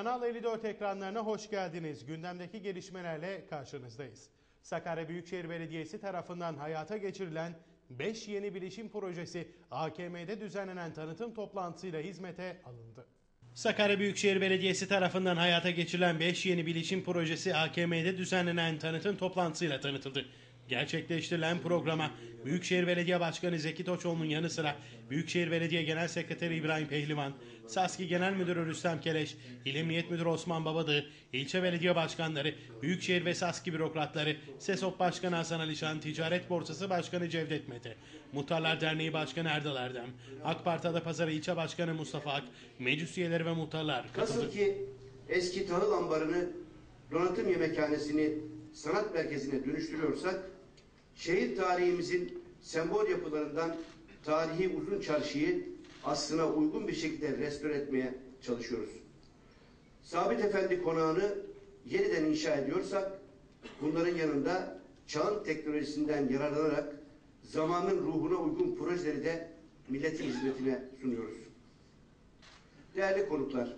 Kanal 54 ekranlarına hoş geldiniz. Gündemdeki gelişmelerle karşınızdayız. Sakarya Büyükşehir Belediyesi tarafından hayata geçirilen 5 yeni bilişim projesi AKM'de düzenlenen tanıtım toplantısıyla hizmete alındı. Sakarya Büyükşehir Belediyesi tarafından hayata geçirilen 5 yeni bilişim projesi AKM'de düzenlenen tanıtım toplantısıyla tanıtıldı. Gerçekleştirilen programa Büyükşehir Belediye Başkanı Zeki Toçoğlu'nun yanı sıra Büyükşehir Belediye Genel Sekreteri İbrahim Pehlivan, Saski Genel Müdürü Rüstem Keleş, İl Emniyet Müdürü Osman Babadağ, ilçe belediye başkanları, Büyükşehir ve Saski bürokratları, SESOP Başkanı Hasan Alişan, Ticaret Borsası Başkanı Cevdet Mete, Muhtarlar Derneği Başkanı Erdal Erdem, AK Parti Adapazarı İlçe Başkanı Mustafa Ak, meclis üyeleri ve muhtarlar katıldı. Nasıl ki eski tahıl ambarını donatım yemekhanesini sanat merkezine dönüştürüyorsak, şehir tarihimizin sembol yapılarından tarihi uzun çarşıyı aslına uygun bir şekilde restore etmeye çalışıyoruz. Sabit Efendi konağını yeniden inşa ediyorsak, bunların yanında çağın teknolojisinden yararlanarak zamanın ruhuna uygun projeleri de milletin hizmetine sunuyoruz. Değerli konuklar,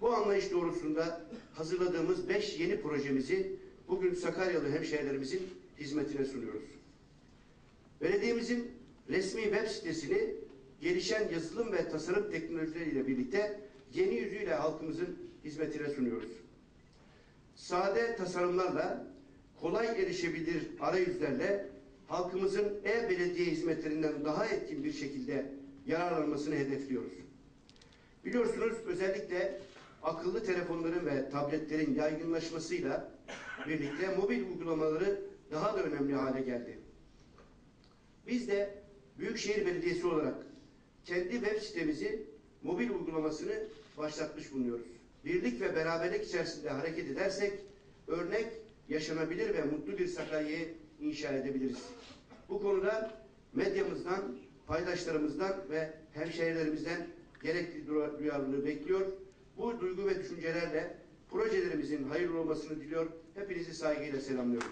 bu anlayış doğrusunda hazırladığımız beş yeni projemizi bugün Sakaryalı hemşehrilerimizin hizmetine sunuyoruz. Belediyemizin resmi web sitesini gelişen yazılım ve tasarım teknolojileriyle birlikte yeni yüzüyle halkımızın hizmetine sunuyoruz. Sade tasarımlarla, kolay erişebilir arayüzlerle halkımızın e-belediye hizmetlerinden daha etkin bir şekilde yararlanmasını hedefliyoruz. Biliyorsunuz özellikle akıllı telefonların ve tabletlerin yaygınlaşmasıyla birlikte mobil uygulamaları daha da önemli hale geldi. Biz de Büyükşehir Belediyesi olarak kendi web sitemizi mobil uygulamasını başlatmış bulunuyoruz. Birlik ve beraberlik içerisinde hareket edersek örnek, yaşanabilir ve mutlu bir Sakarya'yı inşa edebiliriz. Bu konuda medyamızdan, paydaşlarımızdan ve hemşehrilerimizden gerekli duyarlılığı bekliyor. Bu duygu ve düşüncelerle projelerimizin hayırlı olmasını diliyor. Hepinizi saygıyla selamlıyorum.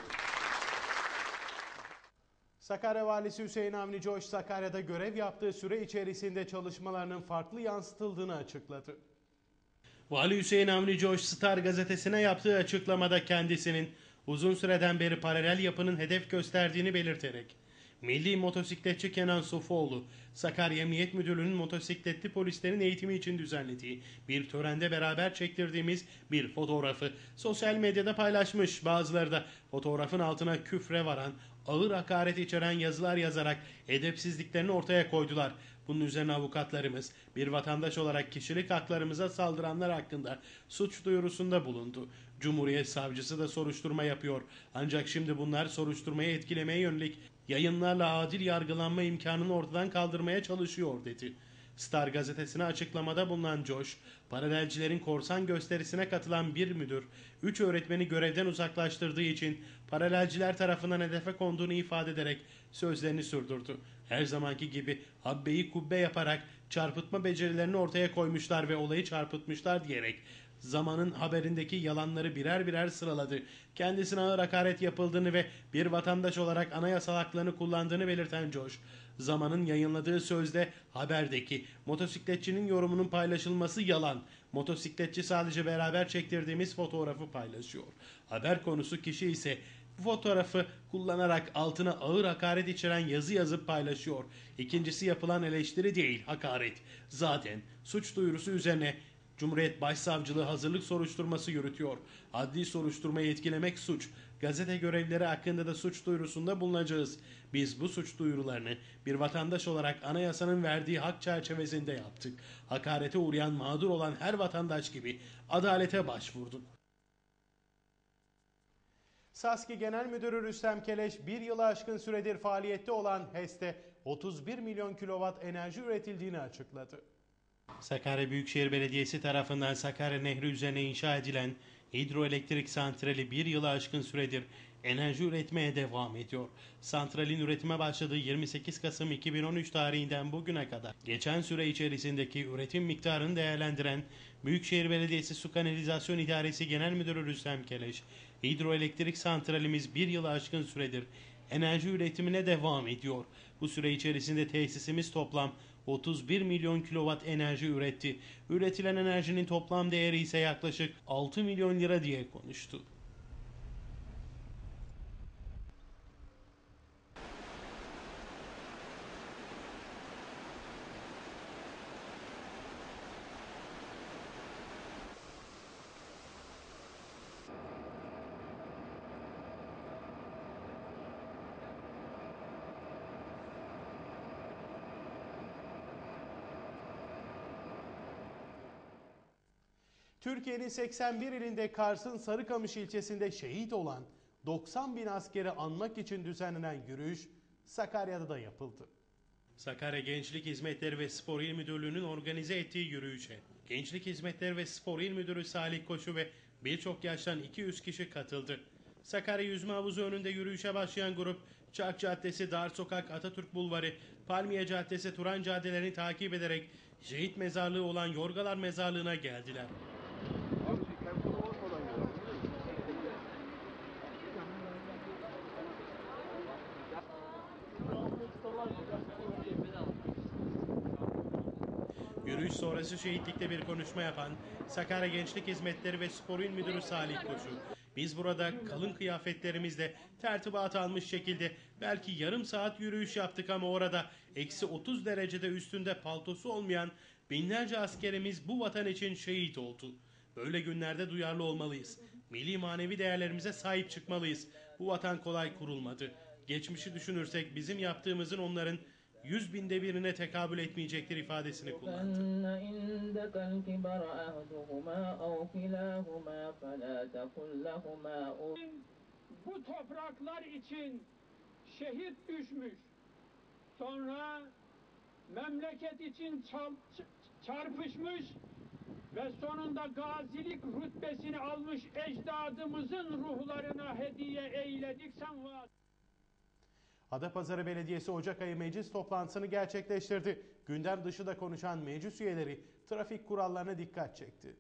Sakarya Valisi Hüseyin Avni Coş Sakarya'da görev yaptığı süre içerisinde çalışmalarının farklı yansıtıldığını açıkladı. Vali Hüseyin Avni Coş Star gazetesine yaptığı açıklamada kendisinin uzun süreden beri paralel yapının hedef gösterdiğini belirterek Milli motosikletçi Kenan Sofuoğlu, Sakarya Emniyet Müdürlüğü'nün motosikletli polislerin eğitimi için düzenlediği bir törende beraber çektirdiğimiz bir fotoğrafı sosyal medyada paylaşmış. Bazıları da fotoğrafın altına küfre varan, ağır hakaret içeren yazılar yazarak edepsizliklerini ortaya koydular. Bunun üzerine avukatlarımız bir vatandaş olarak kişilik haklarımıza saldıranlar hakkında suç duyurusunda bulundu. Cumhuriyet savcısı da soruşturma yapıyor. Ancak şimdi bunlar soruşturmayı etkilemeye yönelik yayınlarla adil yargılanma imkanını ortadan kaldırmaya çalışıyor dedi. Star gazetesine açıklamada bulunan Josh, paralelcilerin korsan gösterisine katılan bir müdür, 3 öğretmeni görevden uzaklaştırdığı için paralelciler tarafından hedefe konduğunu ifade ederek sözlerini sürdürdü. Her zamanki gibi habbeyi kubbe yaparak çarpıtma becerilerini ortaya koymuşlar ve olayı çarpıtmışlar diyerek zamanın haberindeki yalanları birer birer sıraladı. Kendisine ağır hakaret yapıldığını ve bir vatandaş olarak anayasal haklarını kullandığını belirten Josh, zamanın yayınladığı sözde haberdeki motosikletçinin yorumunun paylaşılması yalan. Motosikletçi sadece beraber çektirdiğimiz fotoğrafı paylaşıyor. Haber konusu kişi ise fotoğrafı kullanarak altına ağır hakaret içeren yazı yazıp paylaşıyor. İkincisi yapılan eleştiri değil hakaret. Zaten suç duyurusu üzerine Cumhuriyet Başsavcılığı hazırlık soruşturması yürütüyor. Adli soruşturmayı etkilemek suç. Gazete görevlileri hakkında da suç duyurusunda bulunacağız. Biz bu suç duyurularını bir vatandaş olarak anayasanın verdiği hak çerçevesinde yaptık. Hakarete uğrayan mağdur olan her vatandaş gibi adalete başvurduk. Saski Genel Müdürü Rüstem Keleş bir yılı aşkın süredir faaliyette olan HES'te 31 milyon kilowatt enerji üretildiğini açıkladı. Sakarya Büyükşehir Belediyesi tarafından Sakarya Nehri üzerine inşa edilen hidroelektrik santrali bir yılı aşkın süredir enerji üretmeye devam ediyor. Santralin üretime başladığı 28 Kasım 2013 tarihinden bugüne kadar geçen süre içerisindeki üretim miktarını değerlendiren Büyükşehir Belediyesi Su Kanalizasyon İdaresi Genel Müdürü Rüstem Keleş, hidroelektrik santralimiz bir yılı aşkın süredir enerji üretimine devam ediyor. Bu süre içerisinde tesisimiz toplam 31 milyon kilowatt enerji üretti. Üretilen enerjinin toplam değeri ise yaklaşık 6 milyon lira diye konuştu. Türkiye'nin 81 ilinde Kars'ın Sarıkamış ilçesinde şehit olan 90 bin askeri anmak için düzenlenen yürüyüş Sakarya'da da yapıldı. Sakarya Gençlik Hizmetleri ve Spor İl Müdürlüğü'nün organize ettiği yürüyüşe Gençlik Hizmetleri ve Spor İl Müdürü Salih Koçu ve birçok yaştan 200 kişi katıldı. Sakarya Yüzme Havuzu önünde yürüyüşe başlayan grup Çark Caddesi, Dar Sokak, Atatürk Bulvarı, Palmiye Caddesi, Turan caddelerini takip ederek şehit mezarlığı olan Yorgalar Mezarlığı'na geldiler. Sonrası şehitlikte bir konuşma yapan Sakarya Gençlik Hizmetleri ve Spor İl Müdürü Salih Koçu, biz burada kalın kıyafetlerimizle tertibat almış şekilde belki yarım saat yürüyüş yaptık ama orada eksi 30 derecede üstünde paltosu olmayan binlerce askerimiz bu vatan için şehit oldu. Böyle günlerde duyarlı olmalıyız. Milli manevi değerlerimize sahip çıkmalıyız. Bu vatan kolay kurulmadı. Geçmişi düşünürsek bizim yaptığımızın onların yüz binde birine tekabül etmeyecektir ifadesini kullandı. Bu topraklar için şehit düşmüş, sonra memleket için çarpışmış ve sonunda gazilik rütbesini almış ecdadımızın ruhlarına hediye eyledik sen. Adapazarı Belediyesi Ocak ayı meclis toplantısını gerçekleştirdi. Gündem dışı da konuşan meclis üyeleri trafik kurallarına dikkat çekti.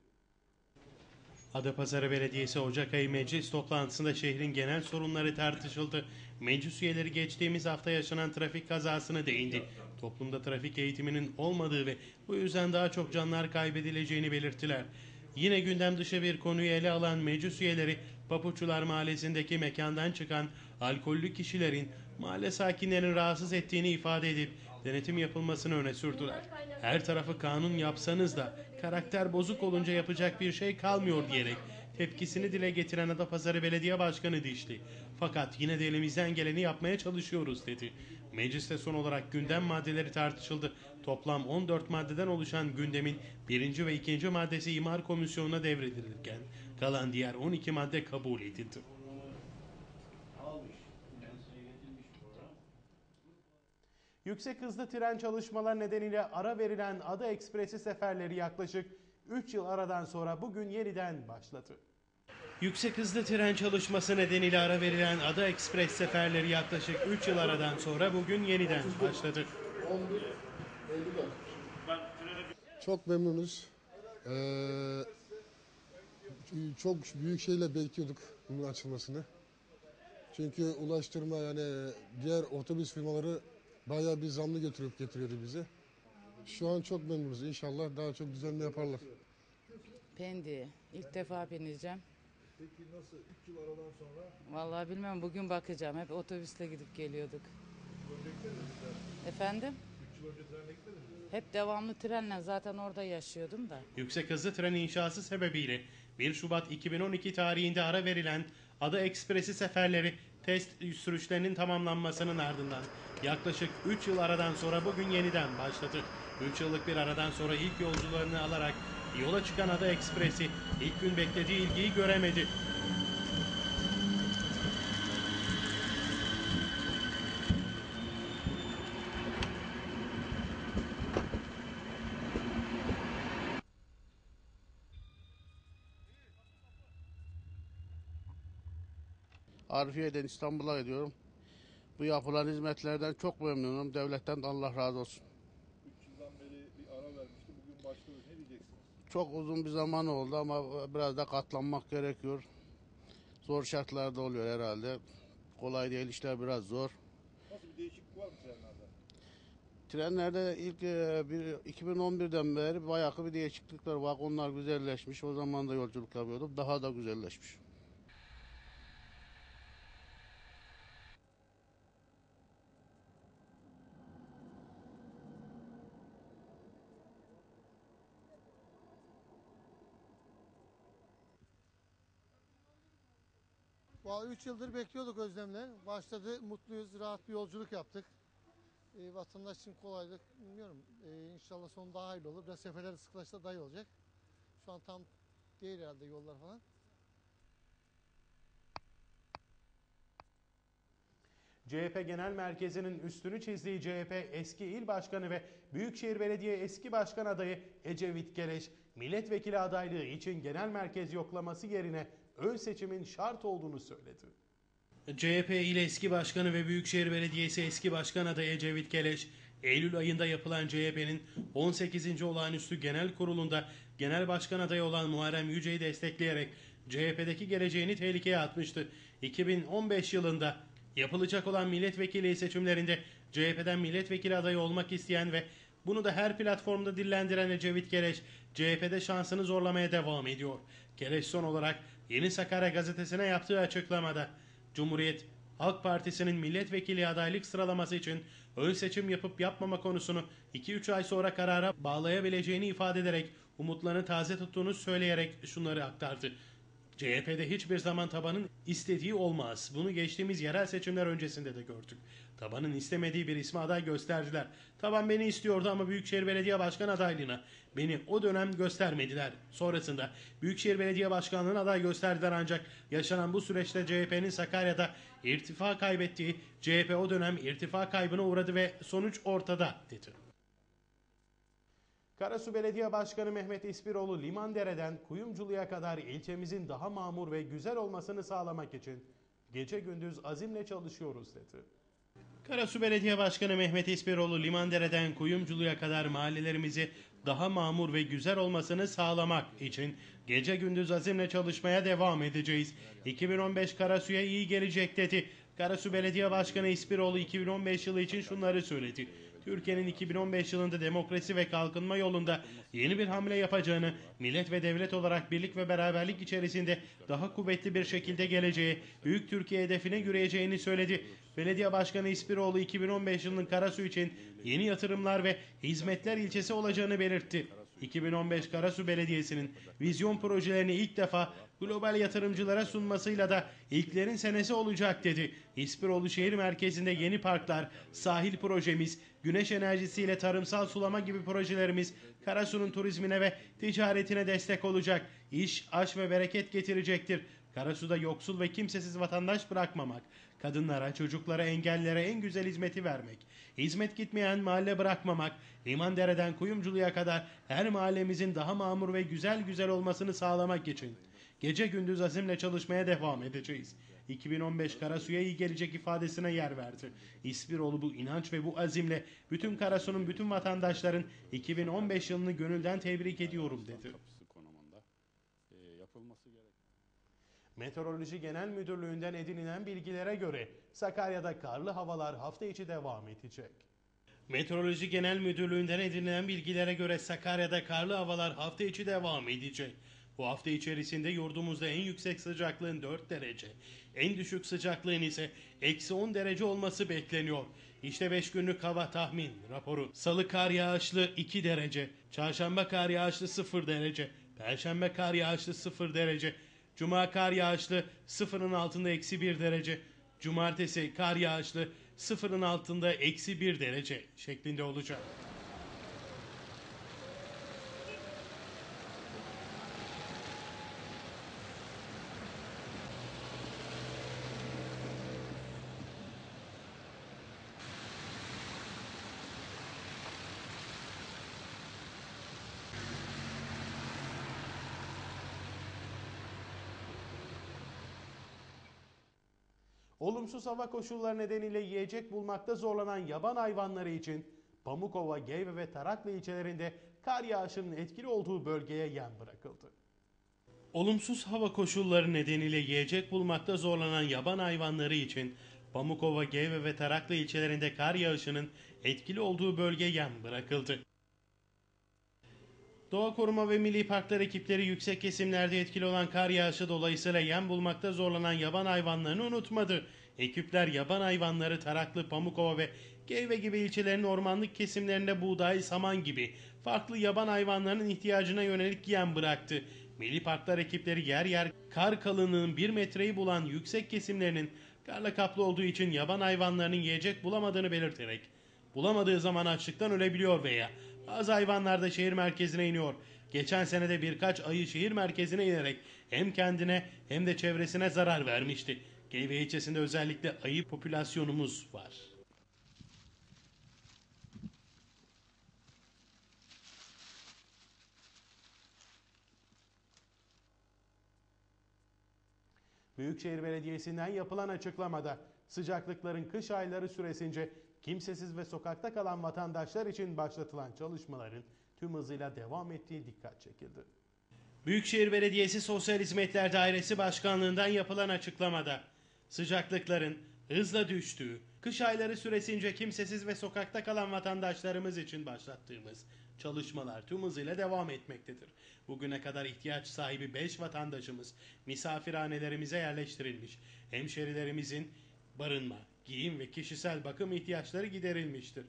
Adapazarı Belediyesi Ocak ayı meclis toplantısında şehrin genel sorunları tartışıldı. Meclis üyeleri geçtiğimiz hafta yaşanan trafik kazasını değindi. Toplumda trafik eğitiminin olmadığı ve bu yüzden daha çok canlar kaybedileceğini belirttiler. Yine gündem dışı bir konuyu ele alan meclis üyeleri Papuçular Mahallesi'ndeki mekandan çıkan alkollü kişilerin mahalle sakinlerini rahatsız ettiğini ifade edip denetim yapılmasını öne sürdüler. Her tarafı kanun yapsanız da karakter bozuk olunca yapacak bir şey kalmıyor diyerek tepkisini dile getiren Adapazarı Belediye Başkanı Dişli. Fakat yine de elimizden geleni yapmaya çalışıyoruz dedi. Mecliste son olarak gündem maddeleri tartışıldı. Toplam 14 maddeden oluşan gündemin birinci ve ikinci maddesi imar komisyonuna devredilirken kalan diğer 12 madde kabul edildi. Yüksek hızlı tren çalışmalar nedeniyle ara verilen Ada Ekspresi seferleri yaklaşık 3 yıl aradan sonra bugün yeniden başladı. Yüksek hızlı tren çalışması nedeniyle ara verilen Ada Ekspres seferleri yaklaşık 3 yıl aradan sonra bugün yeniden başladı. Çok memnunuz. Ee, çok büyük şeyle bekliyorduk bunun açılmasını. Çünkü ulaştırma yani diğer otobüs firmaları bayağı bir zamlı götürüp getiriyordu bize. Şu an çok memnunuz. İnşallah daha çok düzenli yaparlar. Pendik'e ilk defa bineceğim. Peki nasıl 3 yıl aradan sonra Vallahi bilmem bugün bakacağım. Hep otobüsle gidip geliyorduk. Efendim? 3 yıl önce trenle gitmediniz mi? Hep devamlı trenle zaten orada yaşıyordum da. Yüksek hızlı tren inşası sebebiyle 1 Şubat 2012 tarihinde ara verilen Ada Ekspresi seferleri test sürüşlerinin tamamlanmasının ardından yaklaşık 3 yıl aradan sonra bugün yeniden başladı. 3 yıllık bir aradan sonra ilk yolcularını alarak yola çıkan Ada Ekspresi ilk gün beklediği ilgiyi göremedi. Arifiye'den İstanbul'a gidiyorum. Bu yapılan hizmetlerden çok memnunum. Devletten de Allah razı olsun. 3 yıldan beri bir ara vermişti. Bugün başladı. Ne diyeceksiniz? Çok uzun bir zaman oldu ama biraz da katlanmak gerekiyor. Zor şartlarda oluyor herhalde. Kolay değil, işler biraz zor. Nasıl bir değişiklik var mı trenlerde? Trenlerde ilk e, bir, 2011'den beri bayağı bir değişiklikler, vagonlar güzelleşmiş. O zaman da yolculuk yapıyordum, daha da güzelleşmiş. Vallahi 3 yıldır bekliyorduk Özlem'le. Başladı, mutluyuz, rahat bir yolculuk yaptık. E, vatandaş için kolaylık bilmiyorum. E, inşallah sonu daha hayırlı olur. Biraz seferler sıklaşsa daha iyi olacak. Şu an tam değil herhalde yollar falan. CHP Genel Merkezi'nin üstünü çizdiği CHP eski il başkanı ve Büyükşehir Belediye eski başkan adayı Ecevit Geleş, milletvekili adaylığı için genel merkez yoklaması yerine ön seçimin şart olduğunu söyledi. CHP ile eski başkanı ve Büyükşehir Belediyesi eski başkan adayı Ecevit Geleş, Eylül ayında yapılan CHP'nin 18. olağanüstü genel kurulunda genel başkan adayı olan Muharrem Yüce'yi destekleyerek CHP'deki geleceğini tehlikeye atmıştı. 2015 yılında yapılacak olan milletvekili seçimlerinde CHP'den milletvekili adayı olmak isteyen ve bunu da her platformda dillendiren Ecevit Geleş, CHP'de şansını zorlamaya devam ediyor. Geleş son olarak Yeni Sakarya gazetesine yaptığı açıklamada Cumhuriyet Halk Partisi'nin milletvekili adaylık sıralaması için ön seçim yapıp yapmama konusunu 2-3 ay sonra karara bağlayabileceğini ifade ederek umutlarını taze tuttuğunu söyleyerek şunları aktardı. CHP'de hiçbir zaman tabanın istediği olmaz. Bunu geçtiğimiz yerel seçimler öncesinde de gördük. Tabanın istemediği bir ismi aday gösterdiler. Taban beni istiyordu ama Büyükşehir Belediye Başkan adaylığına beni o dönem göstermediler. Sonrasında Büyükşehir Belediye Başkanlığı'na aday gösterdiler ancak yaşanan bu süreçte CHP'nin Sakarya'da irtifa kaybettiği, CHP o dönem irtifa kaybına uğradı ve sonuç ortada dedi. Karasu Belediye Başkanı Mehmet İspiroğlu Limandere'den Kuyumculu'ya kadar ilçemizin daha mamur ve güzel olmasını sağlamak için gece gündüz azimle çalışıyoruz dedi. Karasu Belediye Başkanı Mehmet İspiroğlu Limandere'den Kuyumculu'ya kadar mahallelerimizi daha mamur ve güzel olmasını sağlamak için gece gündüz azimle çalışmaya devam edeceğiz. 2015 Karasu'ya iyi gelecek dedi. Karasu Belediye Başkanı İspiroğlu 2015 yılı için şunları söyledi. Türkiye'nin 2015 yılında demokrasi ve kalkınma yolunda yeni bir hamle yapacağını, millet ve devlet olarak birlik ve beraberlik içerisinde daha kuvvetli bir şekilde geleceği, büyük Türkiye hedefine yürüyeceğini söyledi. Belediye Başkanı İspiroğlu 2015 yılının Karasu için yeni yatırımlar ve hizmetler ilçesi olacağını belirtti. 2015 Karasu Belediyesi'nin vizyon projelerini ilk defa global yatırımcılara sunmasıyla da ilklerin senesi olacak dedi. İspiroğlu şehir merkezinde yeni parklar, sahil projemiz, güneş enerjisiyle tarımsal sulama gibi projelerimiz Karasu'nun turizmine ve ticaretine destek olacak. İş, aş ve bereket getirecektir. Karasu'da yoksul ve kimsesiz vatandaş bırakmamak, kadınlara, çocuklara, engellilere en güzel hizmeti vermek, hizmet gitmeyen mahalle bırakmamak, Limandere'den Kuyumculu'ya kadar her mahallemizin daha mamur ve güzel güzel olmasını sağlamak için gece gündüz azimle çalışmaya devam edeceğiz. 2015 Karasu'ya iyi gelecek ifadesine yer verdi. İspiroğlu bu inanç ve bu azimle bütün Karasu'nun bütün vatandaşların 2015 yılını gönülden tebrik ediyorum dedi. Meteoroloji Genel Müdürlüğü'nden edinilen bilgilere göre Sakarya'da karlı havalar hafta içi devam edecek. Meteoroloji Genel Müdürlüğü'nden edinilen bilgilere göre Sakarya'da karlı havalar hafta içi devam edecek. Bu hafta içerisinde yurdumuzda en yüksek sıcaklığın 4 derece, en düşük sıcaklığın ise eksi 10 derece olması bekleniyor. İşte 5 günlük hava tahmin raporu. Salı kar yağışlı 2 derece, çarşamba kar yağışlı 0 derece, perşembe kar yağışlı 0 derece, cuma kar yağışlı 0'ın altında eksi 1 derece, cumartesi kar yağışlı 0'ın altında eksi 1 derece şeklinde olacak. Olumsuz hava koşulları nedeniyle yiyecek bulmakta zorlanan yaban hayvanları için Pamukova, Geyve ve Taraklı ilçelerinde kar yağışının etkili olduğu bölgeye yem bırakıldı. Olumsuz hava koşulları nedeniyle yiyecek bulmakta zorlanan yaban hayvanları için Pamukova, Geyve ve Taraklı ilçelerinde kar yağışının etkili olduğu bölge yem bırakıldı. Doğa Koruma ve Milli Parklar ekipleri yüksek kesimlerde etkili olan kar yağışı dolayısıyla yem bulmakta zorlanan yaban hayvanlarını unutmadı. Ekipler yaban hayvanları Taraklı, Pamukova ve Geyve gibi ilçelerin ormanlık kesimlerinde buğday, saman gibi farklı yaban hayvanlarının ihtiyacına yönelik yem bıraktı. Milli Parklar ekipleri yer yer kar kalınlığının 1 metreyi bulan yüksek kesimlerinin karla kaplı olduğu için yaban hayvanlarının yiyecek bulamadığını belirterek bulamadığı zaman açlıktan ölebiliyor veya bazı hayvanlar da şehir merkezine iniyor. Geçen senede birkaç ayı şehir merkezine inerek hem kendine hem de çevresine zarar vermişti. Geyve özellikle ayı popülasyonumuz var. Büyükşehir Belediyesi'nden yapılan açıklamada sıcaklıkların kış ayları süresince kimsesiz ve sokakta kalan vatandaşlar için başlatılan çalışmaların tüm hızıyla devam ettiği dikkat çekildi. Büyükşehir Belediyesi Sosyal Hizmetler Dairesi Başkanlığından yapılan açıklamada sıcaklıkların hızla düştüğü, kış ayları süresince kimsesiz ve sokakta kalan vatandaşlarımız için başlattığımız çalışmalar tüm hızıyla devam etmektedir. Bugüne kadar ihtiyaç sahibi 5 vatandaşımız misafirhanelerimize yerleştirilmiş. Hemşerilerimizin barınma, giyim ve kişisel bakım ihtiyaçları giderilmiştir.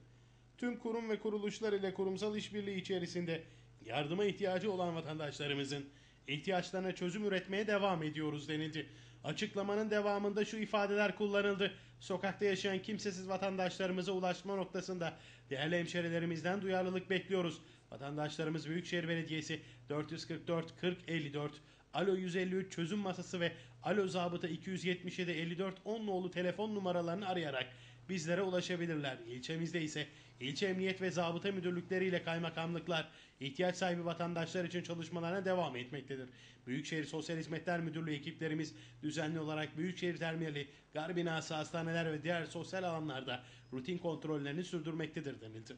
Tüm kurum ve kuruluşlar ile kurumsal işbirliği içerisinde yardıma ihtiyacı olan vatandaşlarımızın ihtiyaçlarına çözüm üretmeye devam ediyoruz denildi. Açıklamanın devamında şu ifadeler kullanıldı. Sokakta yaşayan kimsesiz vatandaşlarımıza ulaşma noktasında değerli hemşerilerimizden duyarlılık bekliyoruz. Vatandaşlarımız Büyükşehir Belediyesi 444 40 54 Alo 153 çözüm masası ve Alo zabıta 277 54 10 nolu telefon numaralarını arayarak bizlere ulaşabilirler. İlçemizde ise ilçe emniyet ve zabıta müdürlükleri ile kaymakamlıklar ihtiyaç sahibi vatandaşlar için çalışmalarına devam etmektedir. Büyükşehir Sosyal Hizmetler Müdürlüğü ekiplerimiz düzenli olarak Büyükşehir Terminali, gar binası, hastaneler ve diğer sosyal alanlarda rutin kontrollerini sürdürmektedir denildi.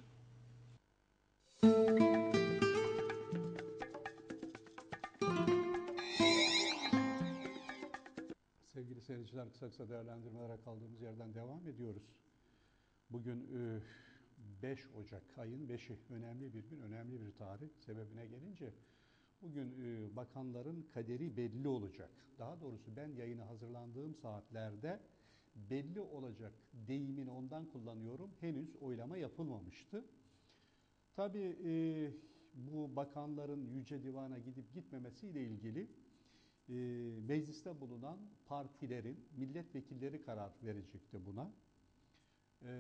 Sevgili seyirciler kısa kısa değerlendirmelere kaldığımız yerden devam ediyoruz. Bugün 5 Ocak ayın 5'i önemli bir gün, önemli bir tarih. Sebebine gelince bugün e, bakanların kaderi belli olacak. Daha doğrusu ben yayına hazırlandığım saatlerde belli olacak deyimini ondan kullanıyorum. Henüz oylama yapılmamıştı. Tabii e, bu bakanların Yüce Divan'a gidip gitmemesiyle ilgili e, mecliste bulunan partilerin milletvekilleri karar verecekti buna. E,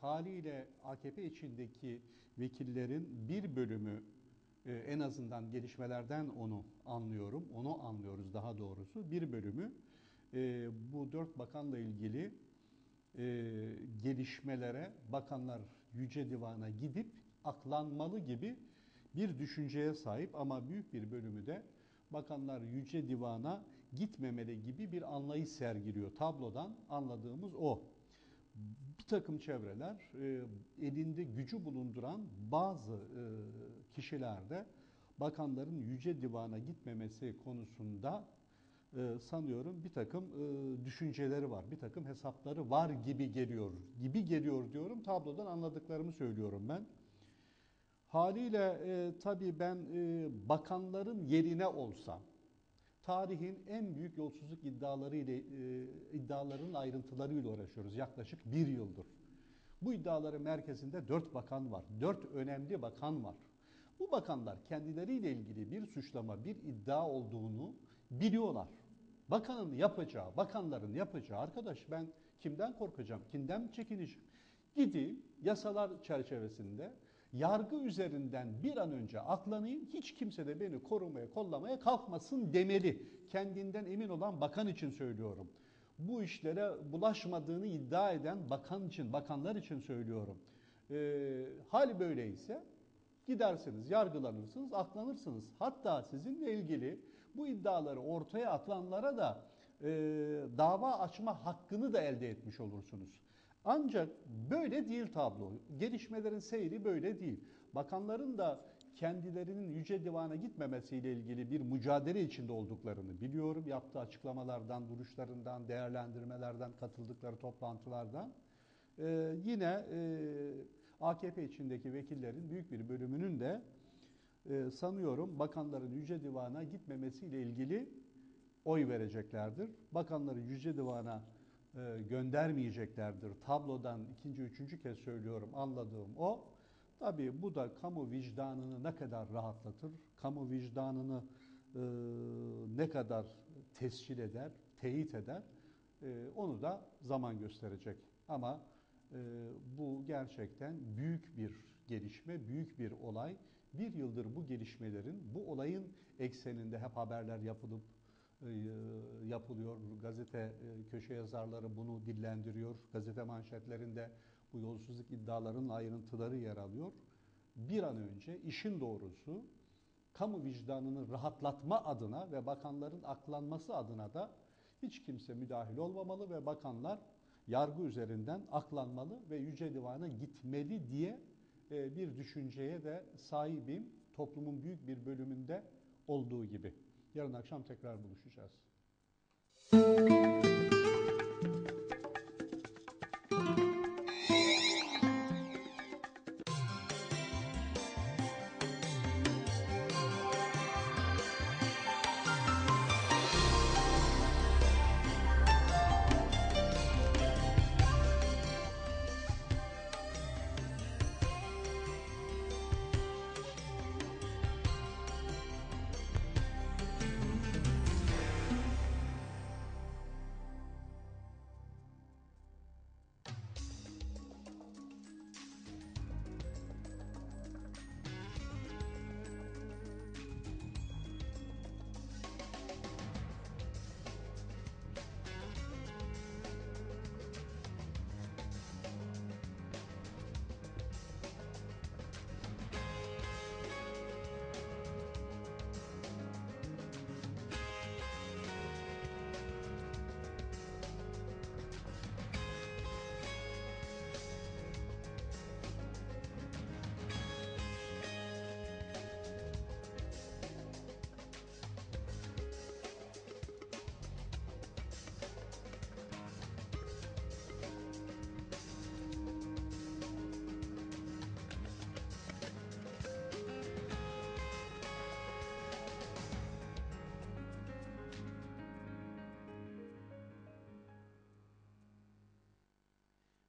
haliyle AKP içindeki vekillerin bir bölümü e, en azından gelişmelerden onu anlıyorum, onu anlıyoruz daha doğrusu. Bir bölümü e, bu dört bakanla ilgili e, gelişmelere bakanlar Yüce Divan'a gidip aklanmalı gibi bir düşünceye sahip ama büyük bir bölümü de bakanlar Yüce Divan'a gitmemeli gibi bir anlayış sergiliyor. Tablodan anladığımız o. Takım çevreler e, elinde gücü bulunduran bazı e, kişilerde bakanların Yüce Divan'a gitmemesi konusunda e, sanıyorum bir takım e, düşünceleri var, bir takım hesapları var gibi geliyor. Gibi geliyor diyorum, tablodan anladıklarımı söylüyorum ben. Haliyle e, tabii ben e, bakanların yerine olsam, tarihin en büyük yolsuzluk iddiaları ile e, iddiaların ayrıntılarıyla uğraşıyoruz yaklaşık bir yıldır. Bu iddiaların merkezinde dört bakan var, dört önemli bakan var. Bu bakanlar kendileriyle ilgili bir suçlama, bir iddia olduğunu biliyorlar. Bakanın yapacağı, bakanların yapacağı arkadaş ben kimden korkacağım, kimden çekineceğim? Gideyim yasalar çerçevesinde yargı üzerinden bir an önce aklanayım, hiç kimse de beni korumaya, kollamaya kalkmasın demeli. Kendinden emin olan bakan için söylüyorum. Bu işlere bulaşmadığını iddia eden bakan için, bakanlar için söylüyorum. Ee, hal böyleyse gidersiniz, yargılanırsınız, aklanırsınız. Hatta sizinle ilgili bu iddiaları ortaya atılanlara da e, dava açma hakkını da elde etmiş olursunuz. Ancak böyle değil tablo. Gelişmelerin seyri böyle değil. Bakanların da kendilerinin Yüce Divan'a gitmemesiyle ilgili bir mücadele içinde olduklarını biliyorum. Yaptığı açıklamalardan, duruşlarından, değerlendirmelerden, katıldıkları toplantılardan. Ee, yine e, AKP içindeki vekillerin büyük bir bölümünün de e, sanıyorum bakanların Yüce Divan'a gitmemesiyle ilgili oy vereceklerdir. Bakanları Yüce Divan'a göndermeyeceklerdir. Tablodan ikinci, üçüncü kez söylüyorum anladığım o. Tabii bu da kamu vicdanını ne kadar rahatlatır, kamu vicdanını e, ne kadar tescil eder, teyit eder, e, onu da zaman gösterecek. Ama e, bu gerçekten büyük bir gelişme, büyük bir olay. Bir yıldır bu gelişmelerin, bu olayın ekseninde hep haberler yapılıp e, yapılıyor. Gazete e, köşe yazarları bunu dillendiriyor. Gazete manşetlerinde bu yolsuzluk iddialarının ayrıntıları yer alıyor. Bir an önce işin doğrusu kamu vicdanını rahatlatma adına ve bakanların aklanması adına da hiç kimse müdahil olmamalı ve bakanlar yargı üzerinden aklanmalı ve Yüce Divan'a gitmeli diye e, bir düşünceye de sahibim toplumun büyük bir bölümünde olduğu gibi. Yarın akşam tekrar buluşacağız.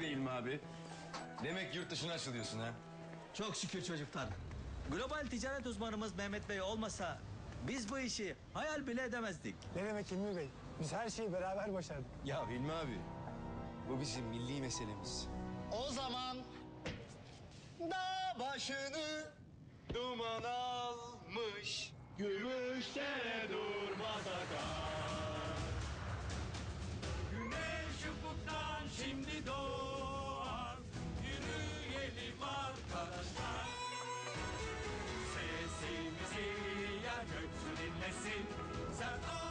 Be İlmi abi. Demek yurt dışına açılıyorsun ha. Çok şükür çocuklar. Global ticaret uzmanımız Mehmet Bey olmasa biz bu işi hayal bile edemezdik. Ne demek Hilmi Bey? Biz her şeyi beraber başardık. Ya İlmi abi. Bu bizim milli meselemiz. O zaman dağ başını duman almış gümüşte durmaz akar. Güneş şimdi doğar Yürüyelim arkadaşlar. Sesimizi yer göksü dinlesin Sen o